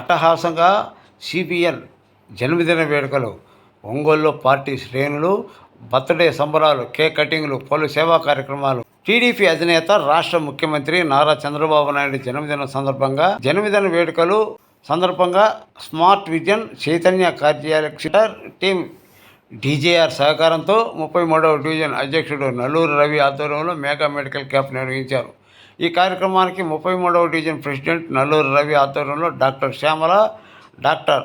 అట్టహాసంగా సిపిఎన్ జన్మదిన వేడుకలు ఒంగోలులో పార్టీ శ్రేణులు బర్త్డే సంబరాలు కేక్ కటింగ్లు పలు సేవా కార్యక్రమాలు. టీడీపీ అధినేత రాష్ట్ర ముఖ్యమంత్రి నారా చంద్రబాబు నాయుడు జన్మదినం సందర్భంగా జన్మదిన వేడుకలు సందర్భంగా స్మార్ట్ విజన్ చైతన్య కార్యాలయ టీం డీజేఆర్ సహకారంతో ముప్పై మూడవ డివిజన్ అధ్యక్షుడు నల్లూరు రవి ఆధ్వర్యంలో మెగా మెడికల్ క్యాంప్ నిర్వహించారు. ఈ కార్యక్రమానికి ముప్పై మూడవ డివిజన్ ప్రెసిడెంట్ నల్లూరు రవి ఆధ్వర్యంలో డాక్టర్ శ్యామల డాక్టర్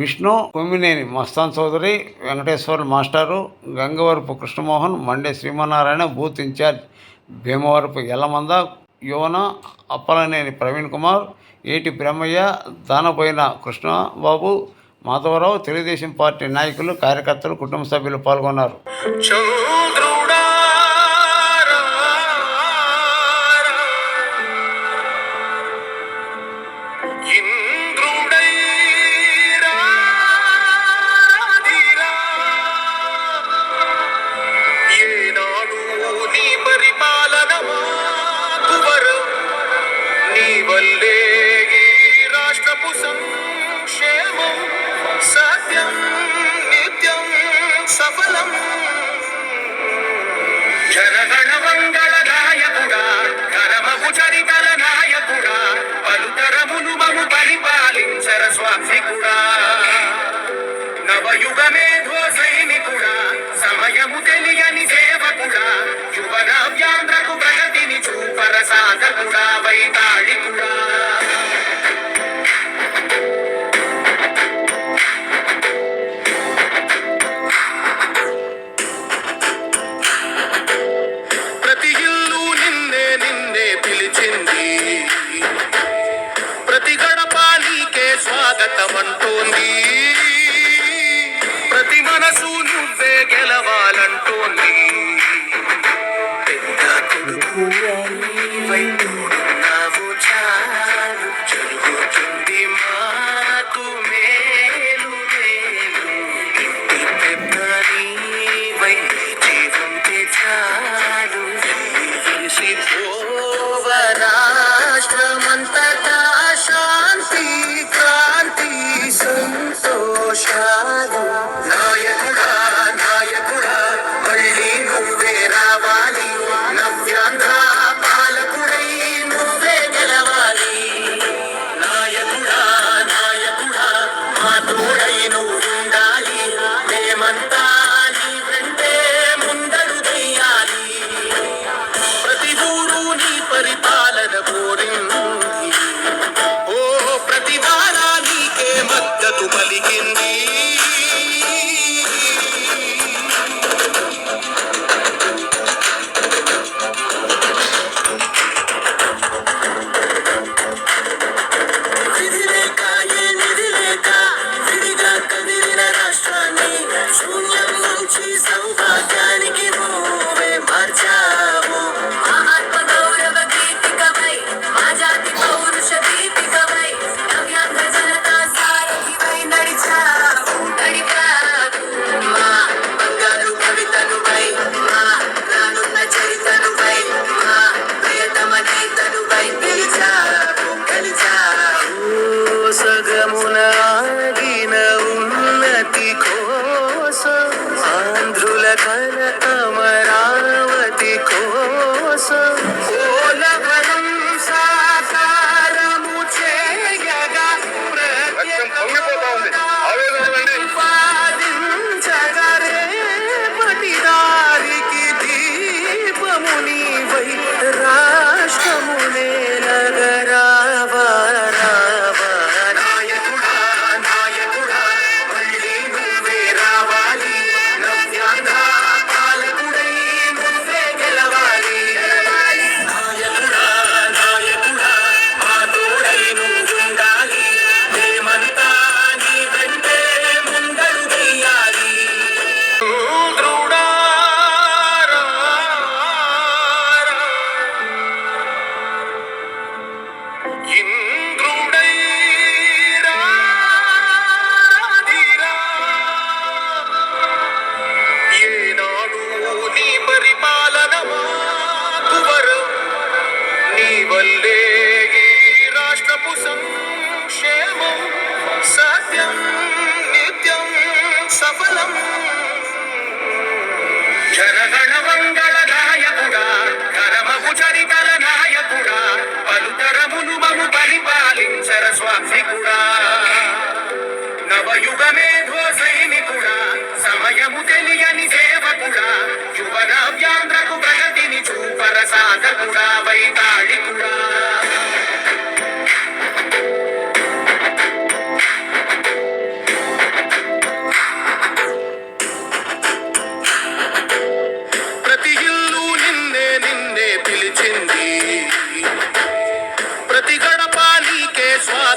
విష్ణు కొమ్మినేని మస్తాన్ చౌదరి వెంకటేశ్వర మాస్టారు గంగవరపు కృష్ణమోహన్ మండే శ్రీమన్నారాయణ బూత్ ఇన్ఛార్జ్ భీమవరపు ఎల్లమంద యువన అప్పలనేని ప్రవీణ్ కుమార్ ఏటి బ్రహ్మయ్య దానపోయిన కృష్ణబాబు మాధవరావు తెలుగుదేశం పార్టీ నాయకులు కార్యకర్తలు కుటుంబ సభ్యులు పాల్గొన్నారు. నవయుగ సైనికుడా సమయము తెలియని సేవకుడా యువ నవ్యాంధ్రకు ప్రగతిని చూపర మనసు నువ్వే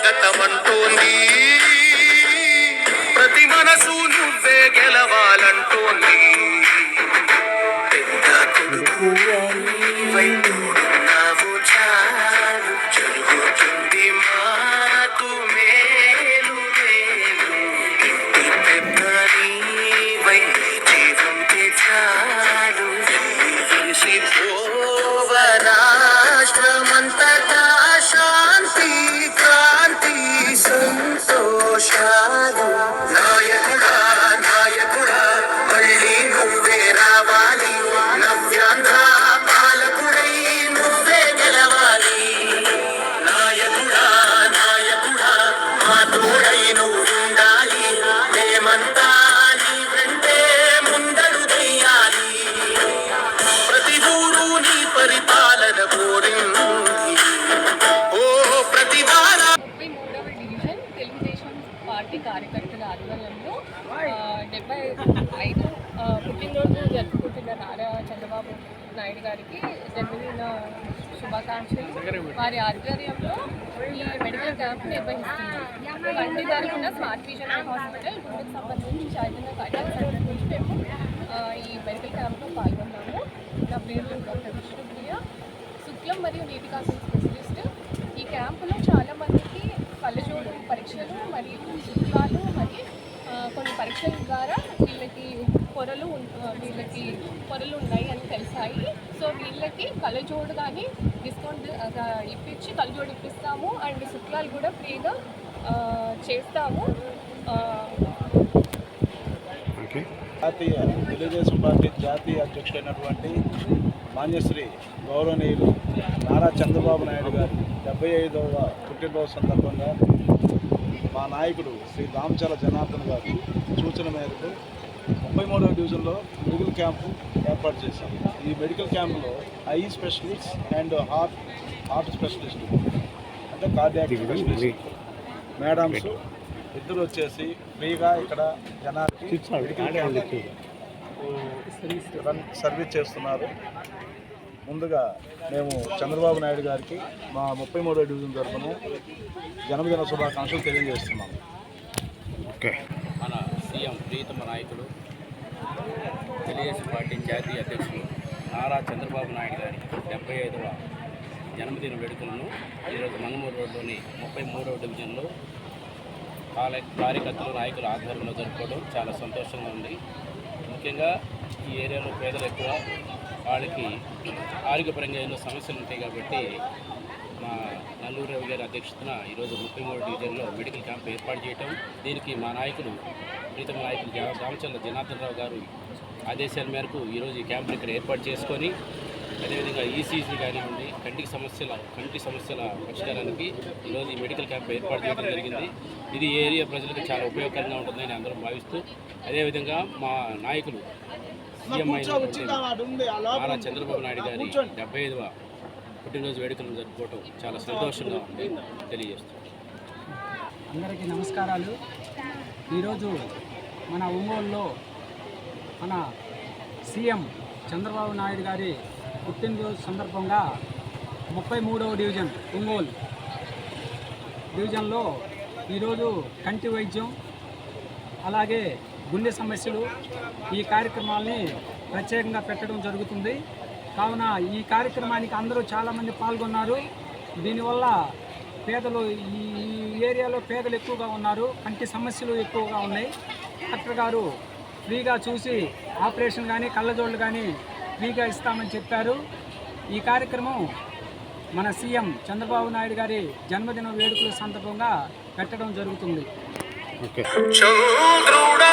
స్వాగతమంటోంది. ప్రతి మనసు నువ్వే గెలవాలంటోంది. కార్యకర్తల ఆధ్వర్యంలో డెబ్బై ఐదు పుట్టినరోజు జరుపుకుంటున్న నారా చంద్రబాబు నాయుడు గారికి జన్మదిన శుభాకాంక్షలు. వారి ఆధ్వర్యంలో ఈ మెడికల్ క్యాంప్ నిర్వహిస్తున్నారు కంటి తరఫున స్మార్ట్ విజన్ హాస్పిటల్ గుండెకు సంబంధించి చైతన్య కార్డియాక్ సెంటర్ నుంచి మేము ఈ మెడికల్ క్యాంప్లో పాల్గొన్నాము. నా పొరలు ఉన్నాయి అని తెలిసాయి. సో వీళ్ళకి కళ్ళజోడు కానీ డిస్కౌంట్ ఇప్పించి కళ్ళజోడు ఇప్పిస్తాము. అండ్ శుక్లాలు కూడా ఫ్రీగా చేస్తాము. జాతీయ తెలుగుదేశం పార్టీ జాతీయ అధ్యక్షుడైనటువంటి మాన్యశ్రీ గౌరవనీయులు నారా చంద్రబాబు నాయుడు గారి డెబ్బై ఐదవ పుట్టినరోజు సందర్భంగా మా నాయకుడు శ్రీ దామచల జనార్దన్ గారి సూచన మేరకు ముప్పై మూడవ డివిజన్లో మెడికల్ క్యాంపు ఏర్పాటు చేశాం. ఈ మెడికల్ క్యాంపులో eye specialist and heart heart specialist అంటే కార్డియాక్ స్పెషలిస్ట్ మేడమ్స్ ఇద్దరు వచ్చేసి ఫ్రీగా ఇక్కడ జనానికి మెడికల్ క్యాంప్ సర్వీస్ చేస్తున్నారు. ముందుగా మేము చంద్రబాబు నాయుడు గారికి మా ముప్పై మూడో డివిజన్ తరఫున జన్మదిన శుభాకాంక్షలు తెలియజేస్తున్నాము ఓకే. మన సీఎం ప్రీతమ నాయకుడు తెలుగుదేశం పార్టీ జాతీయ అధ్యక్షులు నారా చంద్రబాబు నాయుడు గారి డెబ్బై ఐదవ జన్మదిన వేడుకలను ఈరోజు మంగమూరు రోడ్లోని ముప్పై మూడవ డివిజన్లో కార్యకర్తలు నాయకుల ఆధ్వర్యంలో జరుపుకోవడం చాలా సంతోషంగా ఉంది. ముఖ్యంగా ఈ ఏరియాలో పేదలు ఎక్కువ వాళ్ళకి ఆరోగ్యపరంగా ఎన్నో సమస్యలు ఉంటాయి కాబట్టి మా నల్లూరు రవి గారి అధ్యక్షతన ఈరోజు ముప్పై మూడు డివిజన్లో మెడికల్ క్యాంప్ ఏర్పాటు చేయటం. దీనికి మా నాయకులు ప్రీతమ నాయకులు రామచంద్ర జనార్దన్ రావు గారు ఆదేశాల మేరకు ఈరోజు ఈ క్యాంప్ ఇక్కడ ఏర్పాటు చేసుకొని అదేవిధంగా ఈసీజీ కానివ్వండి కంటికి సమస్యల కంటి సమస్యల పరిష్కారానికి ఈరోజు ఈ మెడికల్ క్యాంప్ ఏర్పాటు చేయడం జరిగింది. ఇది ఏరియా ప్రజలకు చాలా ఉపయోగకరంగా ఉంటుందని అందరం భావిస్తూ అదేవిధంగా మా నాయకులు సీఎం నారా చంద్రబాబు నాయుడు గారి డెబ్బై ఐదవ పుట్టినరోజు వేడుకలను జరుపుకోవటం చాలా సంతోషంగా ఉంది తెలియజేస్తున్నాను అందరికీ నమస్కారాలు. ఈరోజు మన ఒంగోలులో మన సీఎం చంద్రబాబు నాయుడు గారి పుట్టినరోజు సందర్భంగా ముప్పై మూడవ డివిజన్ ఒంగోలు డివిజన్లో ఈరోజు కంటి వైద్యం అలాగే గుండె సమస్యలు ఈ కార్యక్రమాల్ని ప్రత్యేకంగా పెట్టడం జరుగుతుంది. కావున ఈ కార్యక్రమానికి అందరూ చాలామంది పాల్గొన్నారు. దీనివల్ల పేదలు ఈ ఈ ఏరియాలో పేదలు ఎక్కువగా ఉన్నారు. కంటి సమస్యలు ఎక్కువగా ఉన్నాయి. డాక్టర్ గారు ఫ్రీగా చూసి ఆపరేషన్ కానీ కళ్ళజోళ్ళు కానీ ఫ్రీగా ఇస్తామని చెప్పారు. ఈ కార్యక్రమం మన సీఎం చంద్రబాబు నాయుడు గారి జన్మదిన వేడుకల సందర్భంగా పెట్టడం జరుగుతుంది. ఓకే. చంద్రుడా